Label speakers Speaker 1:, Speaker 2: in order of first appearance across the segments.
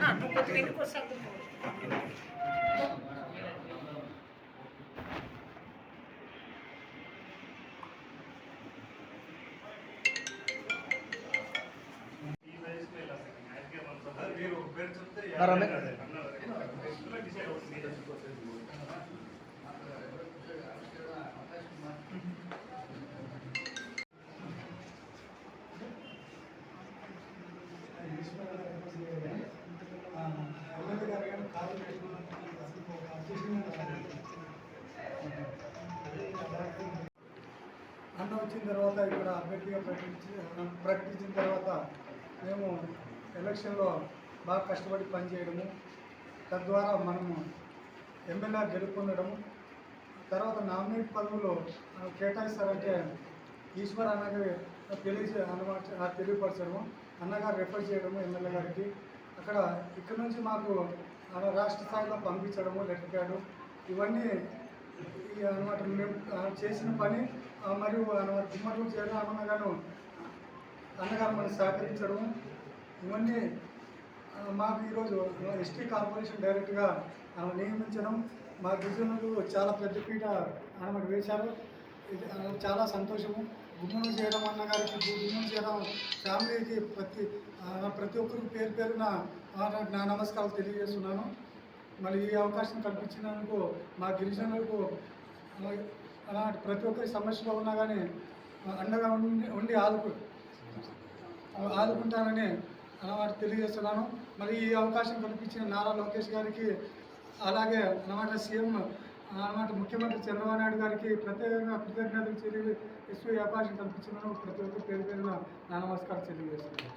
Speaker 1: Ah, não estou tendo consagrado. అన్న వచ్చిన తర్వాత ఇక్కడ అభ్యర్థిగా ప్రకటించి ప్రకటించిన తర్వాత మేము ఎలక్షన్లో బాగా కష్టపడి పనిచేయడము తద్వారా మనము ఎమ్మెల్యే గెలుపొందడము తర్వాత నామినేట్ పదవులు కేటాయిస్తారంటే ఈశ్వర్ అన్నగారు తెలియజే అనమాట తెలియపరచడము అన్నగారు రెఫర్ చేయడము ఎమ్మెల్యే గారికి. అక్కడ ఇక్కడ నుంచి మాకు ఆ రాష్ట్ర స్థాయిలో పంపించడము లెటర్ ప్యాడు ఇవన్నీ అనమాట మేము చేసిన పని మరియు అన్నమాట గుమ్మట్లు చేయడం అన్నగారు అన్నగారు మనకు సహకరించడం ఇవన్నీ మాకు ఈరోజు ఎస్టీ కార్పొరేషన్ డైరెక్ట్గా ఆమె నియమించడం మా గిరిజనులు చాలా పెద్దపీట అన్నమాట వేశారు. చాలా సంతోషము. గుమ్మను చేయడం అన్న గారికి గుమ్మలు చేయడం ఫ్యామిలీకి ప్రతి ఆ, ప్రతి ఒక్కరికి పేరు పేరున నా నమస్కారాలు తెలియజేస్తున్నాను. మరి ఈ అవకాశం కల్పించినందుకు మా గిరిజనులకు అలాంటి ప్రతి ఒక్కరి సమస్యలో ఉన్నా కానీ అండగా ఉండి ఉండి ఆదుకు ఆదుకుంటానని అన్నమాట తెలియజేస్తున్నాను. మరి ఈ అవకాశం కల్పించిన నారా లోకేష్ గారికి అలాగే అన్నమాట సీఎం అన్నమాట ముఖ్యమంత్రి చంద్రబాబు నాయుడు గారికి ప్రత్యేకంగా కృతజ్ఞతలు తెలియ ఇస్తూ అవకాశం కల్పించినందుకు ప్రతి ఒక్క పేరు పేరున నా నమస్కారం తెలియజేస్తున్నాను.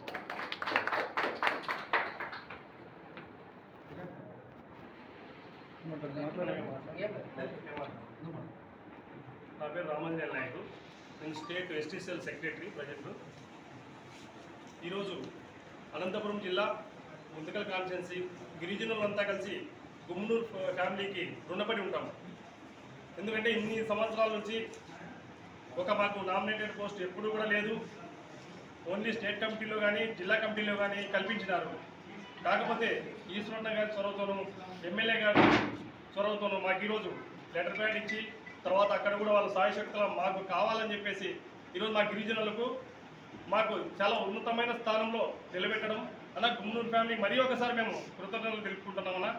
Speaker 2: నా పేరు రామంజన్ నాయుడు. నేను స్టేట్ ఎస్టీసీఎల్ సెక్రటరీ ప్రజెంట్. ఈరోజు అనంతపురం జిల్లా ముందుకల్ కాన్స్టెన్సీ గిరిజనులంతా కలిసి గుమ్నూరు ఫ్యామిలీకి రుణపడి ఉంటాం ఎందుకంటే ఇన్ని సంవత్సరాల నుంచి ఒక మాకు నామినేటెడ్ పోస్ట్ ఎప్పుడు కూడా లేదు. ఓన్లీ స్టేట్ కమిటీలో కానీ జిల్లా కమిటీలో కానీ కల్పించినారు. కాకపోతే ఈశ్వరన్న గారి చొరవతోనూ ఎమ్మెల్యే గారి చొరవతోనూ మాకు ఈరోజు లెటర్ ప్యాడ్ ఇచ్చి తర్వాత అక్కడ కూడా వాళ్ళ సాయశక్తుల మాకు కావాలని చెప్పేసి ఈరోజు మా గిరిజనులకు మాకు చాలా ఉన్నతమైన స్థానంలో నిలబెట్టడం. అలా గుమ్మనూరు ఫ్యామిలీ మరీ ఒకసారి మేము కృతజ్ఞతలు తెలుపుకుంటున్నామన్నా.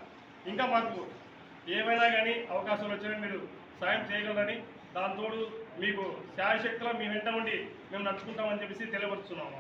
Speaker 2: ఇంకా మాకు ఏమైనా కానీ అవకాశాలు వచ్చినా మీరు సాయం చేయగలరని దాంతోడు మీకు శాయశక్తిలో మీ వెంట ఉండి మేము నడుచుకుంటామని చెప్పేసి తెలియపరుస్తున్నాము